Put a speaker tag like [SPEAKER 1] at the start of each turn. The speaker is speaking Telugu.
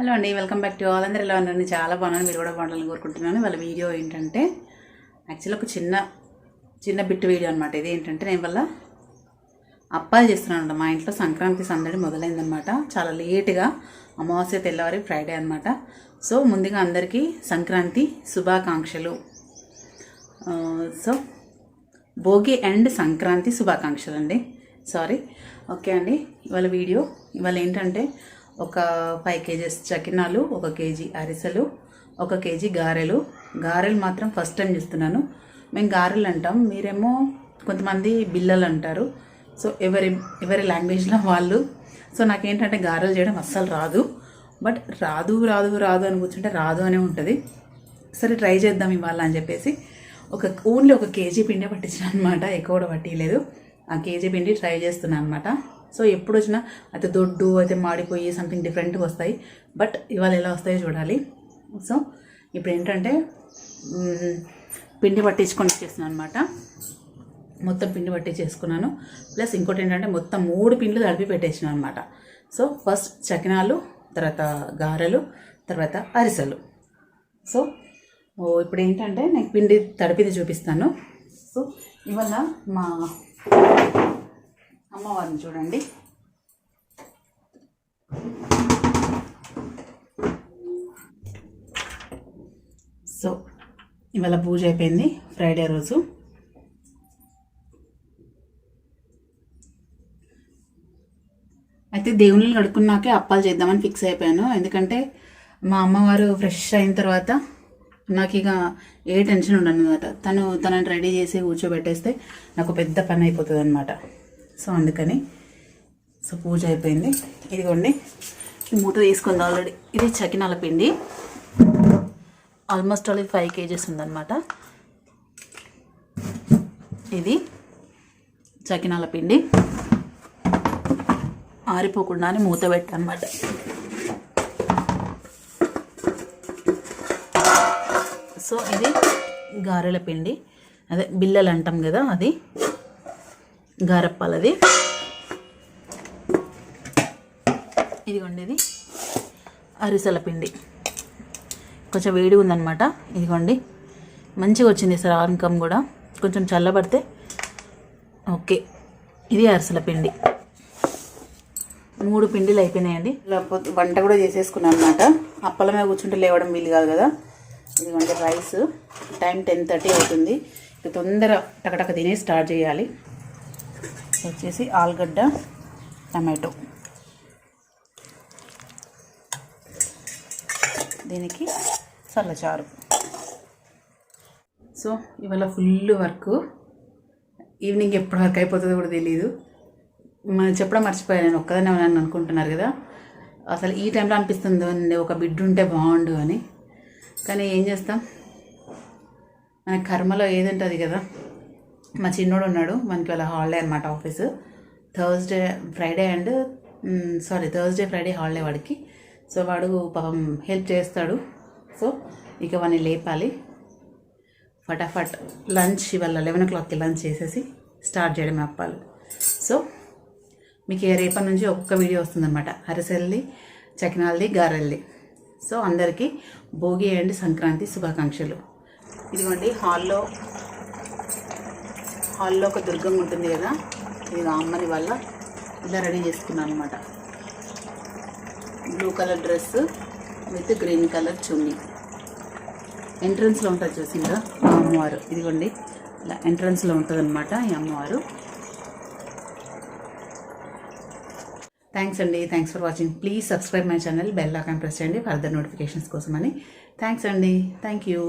[SPEAKER 1] హలో అండి వెల్కమ్ బ్యాక్ టు ఆల్. అందరూ ఎలా ఉన్నారని చాలా బాగున్నాను. మీరు కూడా బాగుండాలని కోరుకుంటున్నాను. వాళ్ళ వీడియో ఏంటంటే యాక్చువల్లీ ఒక చిన్న చిన్న బిట్ వీడియో అనమాట ఇది ఏంటంటే నేను వల్ల అప్పాలు చేస్తున్నాను మా ఇంట్లో సంక్రాంతి సందడి మొదలైందనమాట చాలా లేట్గా అమావాస్య తెల్లవారి ఫ్రైడే అనమాట సో ముందుగా అందరికీ సంక్రాంతి శుభాకాంక్షలు. సో భోగి అండ్ సంక్రాంతి శుభాకాంక్షలు అండి సారీ ఓకే అండి. ఇవాళ వీడియో ఇవాళ ఏంటంటే ఒక ఫైవ్ కేజీస్ చకినాలు ఒక కేజీ అరిసెలు ఒక కేజీ గారెలు. గారెలు మాత్రం ఫస్ట్ టైం చేస్తున్నాను. మేము గారెలు అంటాం. మీరేమో కొంతమంది బిల్లలు అంటారు. సో ఎవరి ఎవరి లాంగ్వేజ్లో వాళ్ళు. సో నాకేంటంటే గారెలు చేయడం అస్సలు రాదు. బట్ రాదు రాదు రాదు అని కూర్చుంటే రాదు అనే ఉంటుంది. సరే ట్రై చేద్దాం ఇవాళ అని చెప్పేసి ఒక ఓన్లీ ఒక కేజీ పిండి పట్టించిన అనమాట ఎక్కువ కూడా పట్టియలేదు. ఆ కేజీ పిండి ట్రై చేస్తున్నాను అనమాట సో ఎప్పుడు వచ్చినా అయితే దొడ్డు అయితే మాడిపోయి సంథింగ్ డిఫరెంట్గా వస్తాయి. బట్ ఇవాళ ఎలా వస్తాయో చూడాలి. సో ఇప్పుడు ఏంటంటే పిండి పట్టించుకొని ఇచ్చేస్తున్నాను అనమాట మొత్తం పిండి పట్టి చేసుకున్నాను ప్లస్ ఇంకోటి ఏంటంటే మొత్తం మూడు పిండ్లు తడిపి పెట్టేసిన అనమాట సో ఫస్ట్ చకినాలు తర్వాత గారెలు తర్వాత అరిసెలు. సో ఇప్పుడు ఏంటంటే నేను పిండి తడిపింది చూపిస్తాను. సో ఇవాళ మా అమ్మవారిని చూడండి. సో ఇవాళ పూజ అయిపోయింది ఫ్రైడే రోజు. అయితే దేవుళ్ళని కడుక్కున్నాకే అప్పాలు చేద్దామని ఫిక్స్ అయిపోయాను. ఎందుకంటే మా అమ్మవారు ఫ్రెష్ అయిన తర్వాత నాకు ఇక ఏ టెన్షన్ ఉండను అనమాట తను తనని రెడీ చేసి కూర్చోబెట్టేస్తే నాకు పెద్ద పని అయిపోతుంది అనమాట సో అందుకని సో పూజ అయిపోయింది. ఇదిగోండి. ఈ మూట తీసుకుంది ఆల్రెడీ. ఇది చకినాల పిండి. ఆల్మోస్ట్ ఆల్ ఇది ఫైవ్ కేజెస్ ఉందన్నమాట. ఇది చకినాల పిండి. ఆరిపోకుండానే మూత పెట్టనమాట సో ఇది గారెల పిండి. అదే బిల్లలు అంటాం కదా అది. గారప్పాలది. ఇదిగోండి ఇది. అరిసెల పిండి. కొంచెం వేడి ఉందన్నమాట. ఇదిగోండి. మంచిగా వచ్చింది సార్ ఆనకం కూడా. కొంచెం చల్లబడితే ఓకే. ఇది అరిసెల పిండి. మూడు పిండిలు అయిపోయినాయండి. లేకపోతే వంట కూడా చేసేసుకున్నాను అనమాట అప్పల మీద కూర్చుంటే లేవడం వీలు కాదు కదా. ఇదిగోండి రైస్. టైం టెన్ థర్టీ అవుతుంది. ఇక తొందర టకటక తినే స్టార్ట్ చేయాలి. వచ్చేసి ఆలుగడ్డ టమాటో. దీనికి చల్లచారు సో ఇవాళ ఫుల్ వర్క్. ఈవినింగ్ ఎప్పటి వరకు అయిపోతుందో కూడా తెలియదు చెప్పడం మర్చిపోయాను నేను ఒక్కదానే ఉన్నాను అనుకుంటున్నారు కదా. అసలు ఈ టైంలో అనిపిస్తుంది ఒక బిడ్డ ఉంటే బాగుండు అని. కానీ ఏం చేస్తాం? మన కర్మలో ఏది ఉంటుంది కదా? మా చిన్నోడు ఉన్నాడు మనకి వాళ్ళ హాలిడే అనమాట office. Thursday Friday and sorry Thursday Friday holiday వాడికి. సో వాడు పాపం హెల్ప్ చేస్తాడు. సో ఇక వాడిని లేపాలి. ఫటాఫట్ లంచ్ ఇవాళ లెవెన్ ఓ క్లాక్కి లంచ్ చేసేసి స్టార్ట్ చేయడం అప్పాలు. సో మీకు రేపటి నుంచి ఒక్క వీడియో వస్తుందన్నమాట. అరిసెల్ది చకినాలది గారెల్ది సో అందరికీ భోగి అండ్ సంక్రాంతి శుభాకాంక్షలు. ఇదిగోండి హాల్లో హాల్లో ఒక దుర్గం ఉంటుంది కదా ఇది అమ్మని వల్ల ఇలా రెడీ చేసుకున్నాను అనమాట blue colour dress with green colour చున్నీ. ఎంట్రన్స్లో ఉంటుంది చూసిందా మా అమ్మవారు. ఇదిగోండి ఇలా ఎంట్రన్స్లో ఉంటుంది అనమాట ఈ అమ్మవారు. థ్యాంక్స్ అండి thanks for watching please subscribe my channel bell icon press చేయండి ఫర్దర్ నోటిఫికేషన్స్ కోసమని. థ్యాంక్స్ అండి థ్యాంక్ యూ